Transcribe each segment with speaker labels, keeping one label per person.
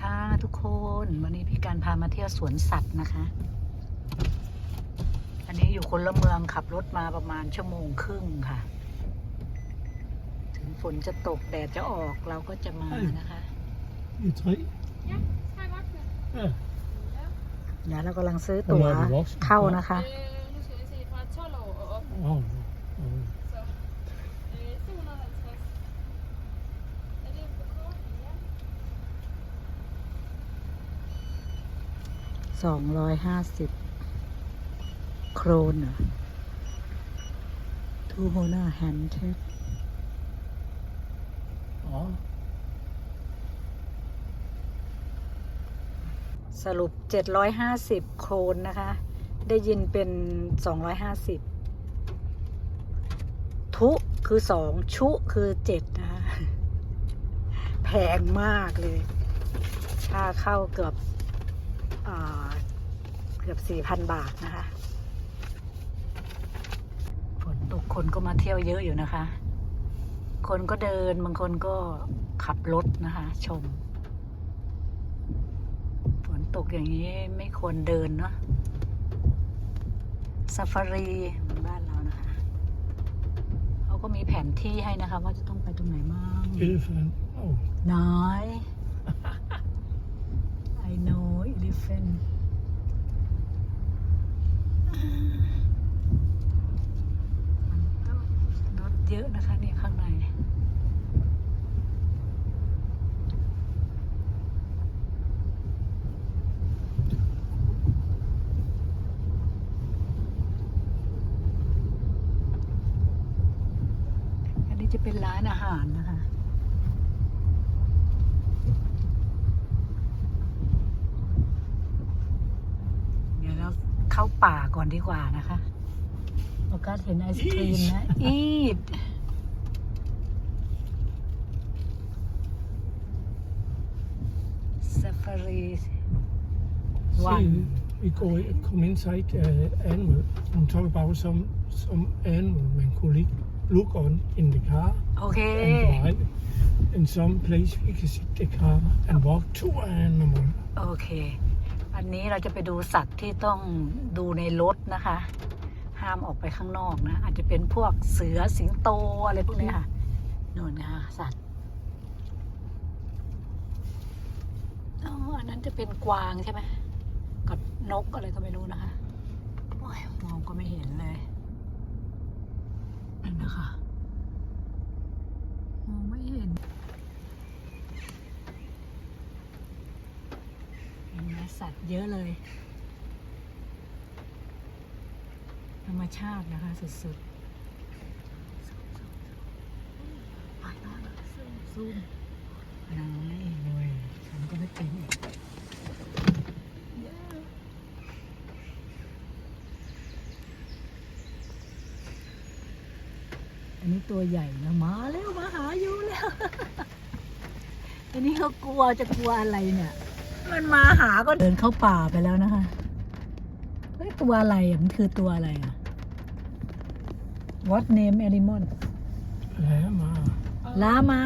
Speaker 1: ค่ะทุกคนวันนี้พี่การพามาเที่ยวสวนสัตว์นะคะ อันนี้อยู่คนละเมืองขับรถมาประมาณชั่วโมงครึ่งค่ะ ถึงฝนจะตกแดดจะออกเราก็จะมานะคะ
Speaker 2: I tre.
Speaker 3: Ja, tre voksne.
Speaker 2: Ja.
Speaker 1: เดี๋ยวเรากำลังซื้อตั๋ว
Speaker 2: Hvor er det voksen?
Speaker 1: เข้านะคะ
Speaker 3: Øh,
Speaker 1: สองร้อยห้าสิบโครนเหรอทูโฮนาแฮนเทส
Speaker 2: Åh,
Speaker 1: สรุปเจ็ดร้อยห้าสิบโครนนะคะ ได้ยินเป็นสองร้อยห้าสิบทุคือสองชุคือเจ็ดนะคะ แพงมากเลย ค่าเข้าเกือบอ่า เกือบสี่พันบาทนะคะ ฝนตกคนก็มาเที่ยวเยอะอยู่นะคะ คนก็เดินบางคนก็ขับรถนะคะ ชม ฝนตกอย่างนี้ไม่ควรเดินเนาะซาฟารีเหมือนบ้านเรานะคะ เขาก็มีแผนที่ให้นะคะ ว่าจะต้องไปตรงไหนบ้าง
Speaker 2: elephant. Åh,
Speaker 1: น้อย I know elephant มันก็รถเยอะนะคะเนี่ยข้างใน อันนี้จะเป็นร้านอาหารนะคะ เดี๋ยวเรา เข้าป่าก่อนดีกว่านะคะโอกาสเห็นไอศครีมนะอีดซาฟารีวัน
Speaker 2: see, we go come inside uh, animal and talk about some some animal man could look, look on in the car
Speaker 1: โอเค
Speaker 2: and drive. In some place we can sit the car and walk to animal.
Speaker 1: โอเค อันนี้เราจะไปดูสัตว์ที่ต้องดูในรถนะคะ ห้ามออกไปข้างนอกนะ อาจจะเป็นพวกเสือสิงโตอะไรพวกนี้ค่ะนู่นนะคะสัตว์อ๋ออันนั้นจะเป็นกวางใช่ไหมกับนกอะไรก็ไม่รู้นะคะโอ้ยมองก็ไม่เห็นเลยนั่นนะคะมองไม่เห็น เห็นไหม สัตว์เยอะเลย ธรรมชาตินะคะสุดๆไปมาซูมซูมน้อยเลยฉันก็ไม่เป็นอีกอันนี้ตัวใหญ่นะมาแล้วมาหาอยู่แล้ว อันนี้เขากลัวจะกลัวอะไรเนี่ย มันมาหาก็เดินเข้าป่าไปแล้วนะคะเฮ้ยตัวอะไรอะมันคือตัวอะไรอะ What name animal
Speaker 2: Lama.
Speaker 1: ลามา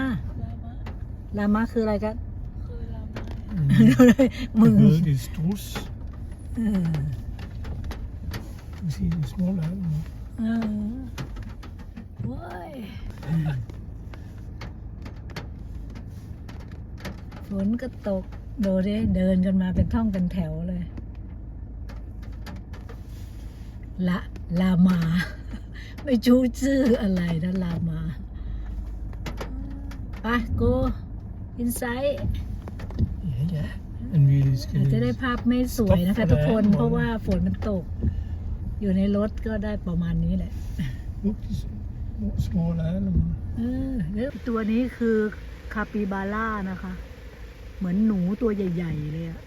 Speaker 1: ลามาคืออะไรกัน
Speaker 3: Krøller mig.
Speaker 1: มือ
Speaker 2: The is strus.
Speaker 1: เออ
Speaker 2: You see the small animal.
Speaker 1: เออโว้ยฝนก็ตก ดูดิเดินกันมาเป็นท่องเป็นแถวเลย ละลามา ไม่ชูชื่ออะไรนะลามาไปกูอินไซต์
Speaker 2: Ja, ja. Men vi
Speaker 1: อาจ
Speaker 2: skal
Speaker 1: จะได้ภาพไม่สวยนะคะทุกคน
Speaker 2: Stop for the
Speaker 1: เพราะว่าฝนมันตก อยู่ในรถก็ได้ประมาณนี้แหละ
Speaker 2: look the small- small animal.
Speaker 1: เออแล้วตัวนี้คือคาปิบาร่านะคะ เหมือนหนูตัวใหญ่ ๆ เลยอะ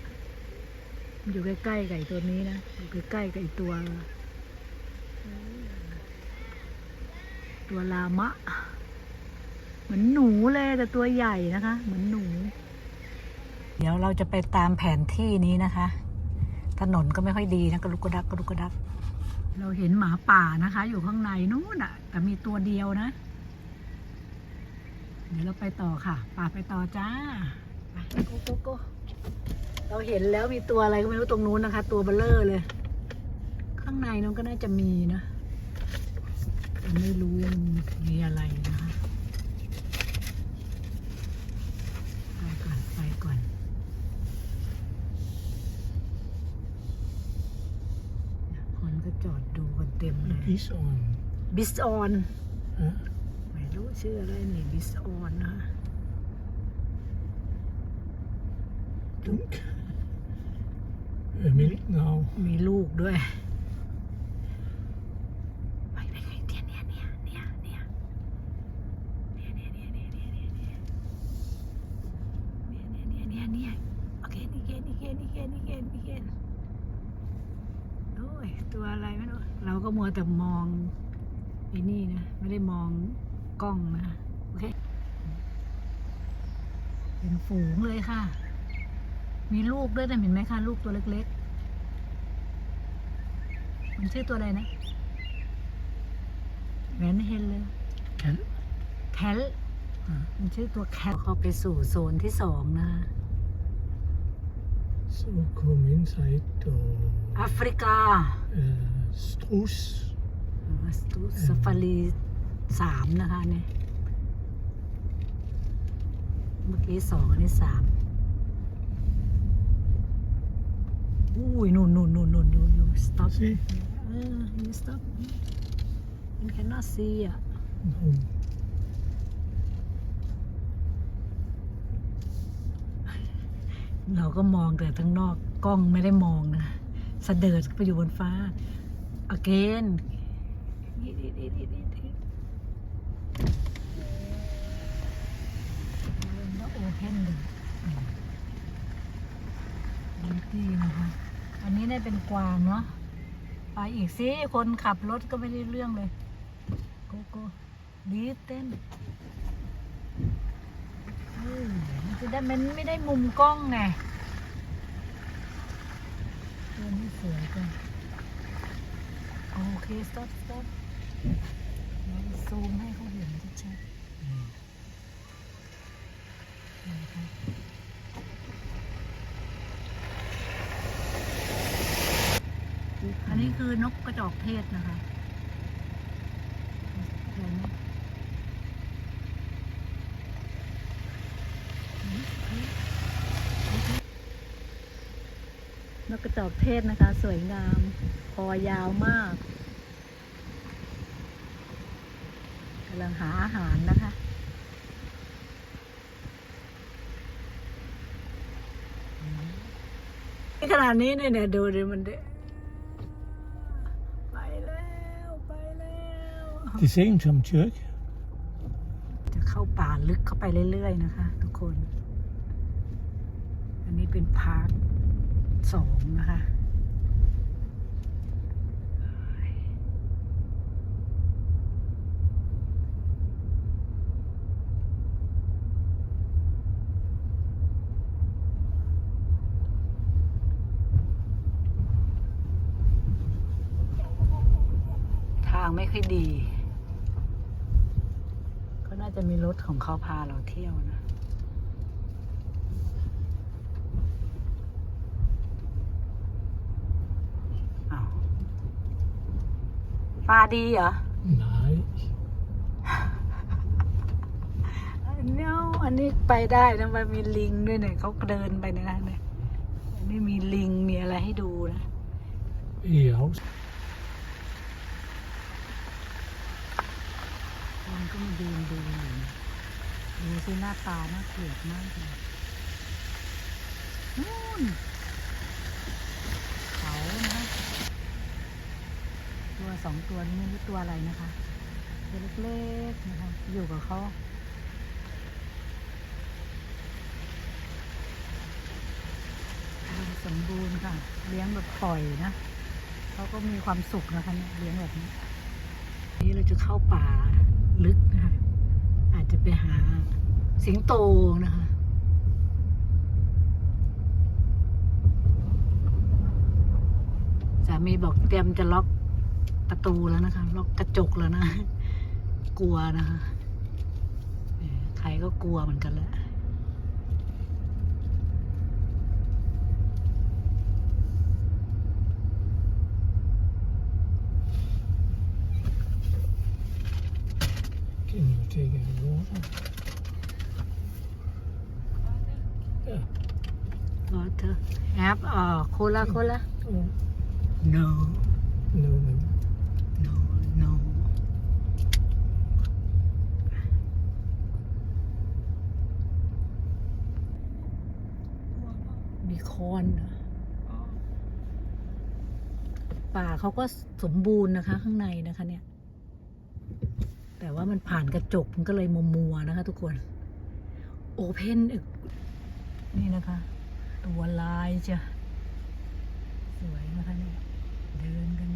Speaker 1: มันอยู่ใกล้ๆกับไอ้ตัวนี้นะอยู่ใกล้ๆกับอ้ตัว ตัวลามะ เหมือนหนูเลยแต่ตัวใหญ่นะคะ เหมือนหนู เดี๋ยวเราจะไปตามแผนที่นี้นะคะ ถนนก็ไม่ค่อยดีนะกระลุกกระดักกระลุกกระดัก เราเห็นหมาป่านะคะ อยู่ข้างในนู้นอะแต่มีตัวเดียวนะ เดี๋ยวเราไปต่อค่ะ ป่าไปต่อจ้า โกโกโกเราเห็นแล้วมีตัวอะไรก็ไม่รู้ตรงนู้นนะคะ ตัวเบลเลอร์เลย ข้างในนั้นก็น่าจะมีนะแต่ไม่รู้มันมีอะไรนะคะไปก่อนไปก่อนคนก็จอดดูกันเต็มเลย
Speaker 2: Peace on.
Speaker 1: บิสออน
Speaker 2: Huh?
Speaker 1: ไม่รู้ชื่ออะไรนี่บิสออนนะคะ
Speaker 2: Dunk. Uh, milk now.
Speaker 1: มีลูกด้วยไปไปไปเนี่ยเนี่ยเนี่ยเนี่ยเนี่ยเนี่ยเนี่ยเนี่ยเนี่ยเนี่ยเนี่ยเนี่ยเนี่ยเนี่ยเนี่ยโอเคนี่เกนนี่เกนนี่เกนนี่เกนนี่เกนโอ้ยตัวอะไรไม่รู้เราก็มัวแต่มองไอ้นี่นะไม่ได้มองกล้องนะโอเคเป็นฝูงเลยค่ะ มีลูกด้วยนะเห็นไหมคะลูกตัวเล็กๆ มันชื่อตัวอะไรนะแหวนเฮนเลย
Speaker 2: Kel.
Speaker 1: แคลมันชื่อตัวแคลเข้าไปสู่โซนที่สองนะคะ
Speaker 2: So kom inside to
Speaker 1: แอฟริกา
Speaker 2: uh, Struis.
Speaker 1: สตูซาฟารีสามนะคะเนี่ย เมื่อกี้สองอันนี้สาม อุ้ยนู่นนู่นนู่นนู่นอยู่อยู่ stop
Speaker 2: See?
Speaker 1: เออ you stop you cannot see อะ
Speaker 2: No.
Speaker 1: เราก็มองแต่ทั้างนอกกล้องไม่ได้มองนะเสดิร์ดไปอยู่บนฟ้า again แล้วโอเพนเลยดีดีนะคะ อันนี้ได้เป็นกวางเนาะไปอีกสิคนขับรถก็ไม่ได้เรื่องเลยโกโก้ดีเต้นเฮ้ยมันจะได้มันไม่ได้มุมกล้องไงตัวนี้สวยจังโอเค stop stop เราซูมให้เขาเห็นชัดๆ นี่นะคะอันนี้คือนกกระจอกเทศนะคะนกกระจอกเทศนะคะ สวยงาม คอยาวมากกำลังหาอาหารนะคะ ขนาดนี้เนี่ยดูดิมันเดไปแล้วไปแล้ว
Speaker 2: Het is eenzaam, Chuck.
Speaker 1: จะเข้าป่าลึกเข้าไปเรื่อยๆนะคะ ทุกคน อันนี้เป็นพาร์ทสองนะคะ ทางไม่ค่อยดี น่าจะมีรถของเขาพาเราเที่ยวนะอ้าวปลาดีเหรอ
Speaker 2: Nee.
Speaker 1: เนาอันนี้ไปได้นะมันมีลิงด้วยเนี่ยเขาเดินไปเนยนะเนี่ยอันนี้มีลิงมีอะไรให้ดูนะ
Speaker 2: Ja.
Speaker 1: มันก็มายืนดูอยู่นดูสิหน้าตาน่าเกลียดมากเลยนู่นเขานะตัวสองตัวนี้ไม่รู้ตัวอะไรนะคะตัวเล็กๆนะคะ อยู่กับเขาสมบูรณ์ค่ะ เลี้ยงแบบปล่อยนะเขาก็มีความสุขนะคะเนี่ยเลี้ยงแบบนี้ นี้เราจะเข้าป่า ลึกนะคะอาจจะไปหาสิงโตนะคะสามีบอกเตรียมจะล็อกประตูแล้วนะคะ ล็อกกระจกแล้วนะ กลัวนะคะใครก็กลัวเหมือนกันแหละ
Speaker 2: taking
Speaker 1: water. Yeah. Water. Have uh, cola, cola?
Speaker 2: Yeah.
Speaker 1: No.
Speaker 2: No, no.
Speaker 1: No, no. Be corn. ป่าเขาก็สมบูรณ์นะคะ ข้างในนะคะเนี่ย แต่ว่ามันผ่านกระจกมันก็เลยมัวมัวๆนะคะ ทุกคนโอเพนนี่นะคะ ตัวลายจะ สวยนะคะเนี่ยเดินกัน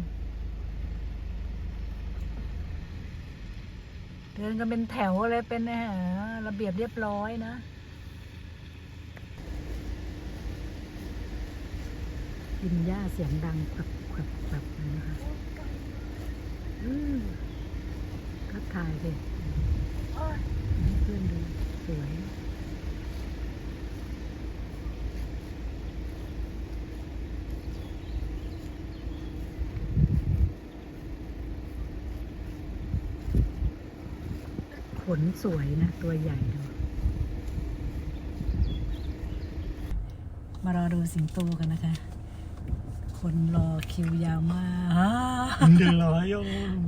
Speaker 1: เดินกันเป็นแถวเลยเป็นเอ่อระเบียบเรียบร้อยนะกินหญ้าเสียงดังแบบแบบแบบนะคะ อืม ถ่ายสิเพื่อนดูสวยขนสวยนะ ตัวใหญ่ดูมารอดูสิงโตกันนะคะ คนรอคิวยาวมาก
Speaker 2: The lion.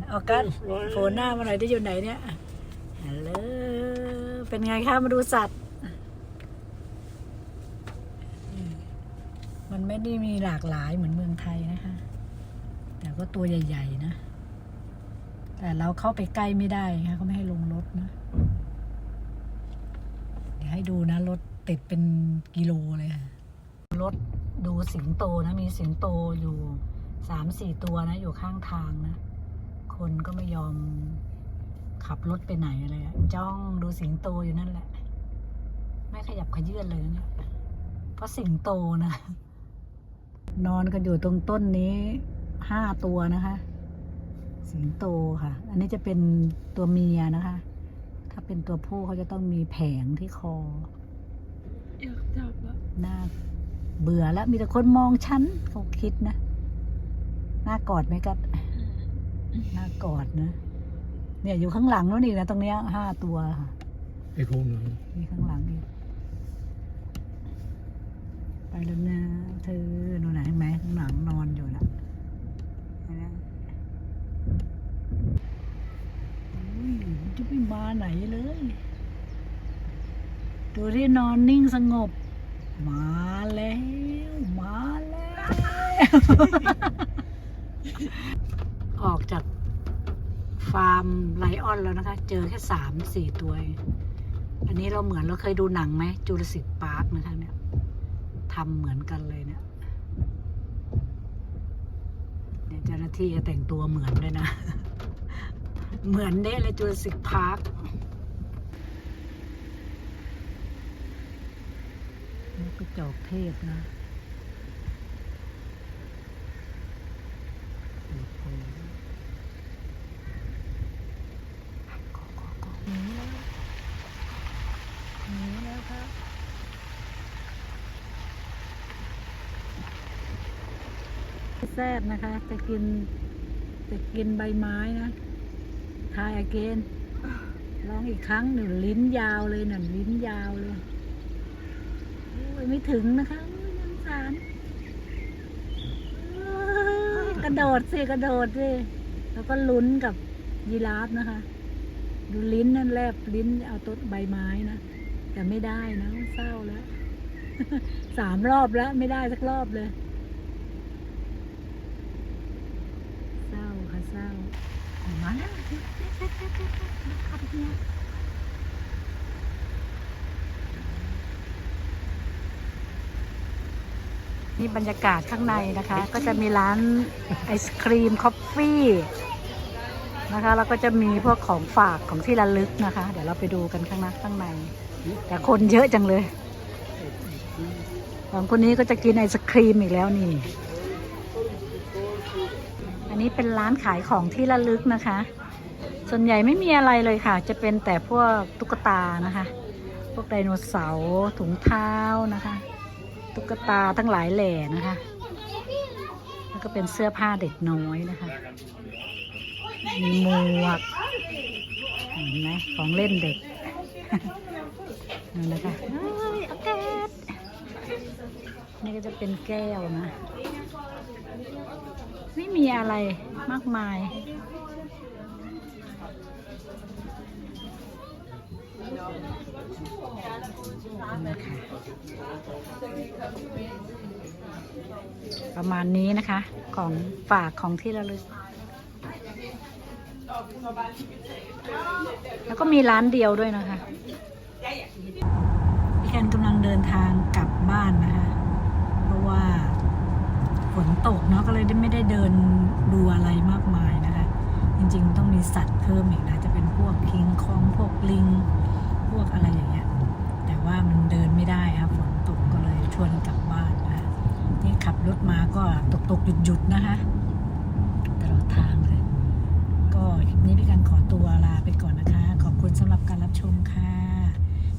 Speaker 1: เอากัส
Speaker 2: Lion.
Speaker 1: โผล่หน้ามาหน่อยได้อยู่ไหนเนี่ยฮัลโหลเป็นไงคะมาดูสัตว์ มันไม่ได้มีหลากหลายเหมือนเมืองไทยนะคะ แต่ก็ตัวใหญ่ ๆ นะ แต่เราเข้าไปใกล้ไม่ได้ค่ะเขาไม่ให้ลงรถนะ เดี๋ยวให้ดูนะรถติดเป็นกิโลเลยค่ะรถ ดูสิงโตนะ มีสิงโตอยู่สามสี่ตัวนะ อยู่ข้างทางนะ คนก็ไม่ยอมขับรถไปไหนเลยอะจ้องดูสิงโตอยู่นั่นแหละ ไม่ขยับขยื่นเลยนะเนี่ยเพราะสิงโตนะ นอนกันอยู่ตรงต้นนี้ห้าตัวนะคะ สิงโตค่ะ อันนี้จะเป็นตัวเมียนะคะ ถ้าเป็นตัวผู้เขาจะต้องมีแผงที่คอ
Speaker 3: อยากจับอะ
Speaker 1: หน้า เบื่อแล้วมีแต่คนมองฉันเขาคิดนะหน้ากอดไหมกัดหน้ากอดนะ เนี่ยอยู่ข้างหลังนู้นอีกนะตรงเนี้ยห้าตัวค่ะ
Speaker 2: Ik hoor hem.
Speaker 1: มีข้างหลังอีกไปแล้วนะเธอหนูไหนเห็นไหมข้างหลังนอนอยู่นะเห็นไหมอุ้ยมันจะไม่มาไหนเลย ดูที่นอนนิ่งสงบ มาแล้วมาแล้ว ออกจากฟาร์มไลออนแล้วนะคะ เจอแค่สามสี่ตัว อันนี้เราเหมือนเราเคยดูหนังไหมจูราสสิกพาร์คนะคะเนี่ยทำเหมือนกันเลยเนี่ยเนี่ยเจ้าหน้าที่จะแต่งตัวเหมือนด้วยนะ เหมือนเด้เลยจูราสสิกพาร์คนกกระจอกเทศนะโอ้โหขอขอขอหนีแล้วหนีแล้วครับ แซดนะคะ จะกิน จะกินใบไม้นะทายอเกนลองอีกครั้งหนึ่งลิ้นยาวเลยหนึ่งลิ้นยาวเลยโอ้ยไม่ถึงนะคะยังสารกระโดดสิกระโดดสิแล้วก็ลุ้นกับยีราฟนะคะ ดูลิ้นนั่นแลบลิ้นเอาต้นใบไม้นะแต่ไม่ได้นะเศร้าแล้วสามรอบแล้วไม่ได้สักรอบเลย เศร้าค่ะเศร้าออกมาแล้ว ขับเนี่ยนี่บรรยากาศข้างในนะคะ ก็จะมีร้านไอศครีมคอฟฟี่นะคะแล้วก็จะมีพวกของฝากของที่ระลึกนะคะ เดี๋ยวเราไปดูกันข้างหน้าข้างใน แต่คนเยอะจังเลยสองคนนี้ก็จะกินไอศครีมอีกแล้วนี่ อันนี้เป็นร้านขายของที่ระลึกนะคะ ส่วนใหญ่ไม่มีอะไรเลยค่ะ จะเป็นแต่พวกตุ๊กตานะคะ พวกไดโนเสาร์ถุงเท้านะคะ ตุ๊กตาทั้งหลายแหล่นะคะ แล้วก็เป็นเสื้อผ้าเด็กน้อยนะคะมีหมวกเห็นไหมของเล่นเด็กนั่นนะคะเอากาศนี่ก็จะเป็นแก้วนะ ไม่มีอะไรมากมาย ประมาณนี้นะคะของฝากของที่ระลึก แล้วก็มีร้านเดียวด้วยนะคะพี่แคนกำลังเดินทางกลับบ้านนะคะ เพราะว่าฝนตกเนาะก็เลยไม่ได้เดินดูอะไรมากมายนะคะ จริงๆต้องมีสัตว์เพิ่มอีกนะ วกคิงคองพวกลิง พวกอะไรอย่างเงี้ย แต่ว่ามันเดินไม่ได้ครับฝนตกก็เลยชวนกลับบ้านนะนี่ขับรถมาก็ตกตกหยุดหยุดนะคะตลอดทางเลย ก็คลิปนี้พี่กันขอตัวลาไปก่อนนะคะ ขอบคุณสำหรับการรับชมค่ะ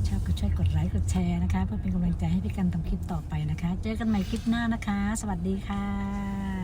Speaker 1: ชอบก็ช่วยกดไลค์กดแชร์นะคะ เพื่อเป็นกำลังใจให้พี่กันทำคลิปต่อไปนะคะ เจอกันใหม่คลิปหน้านะคะ สวัสดีค่ะ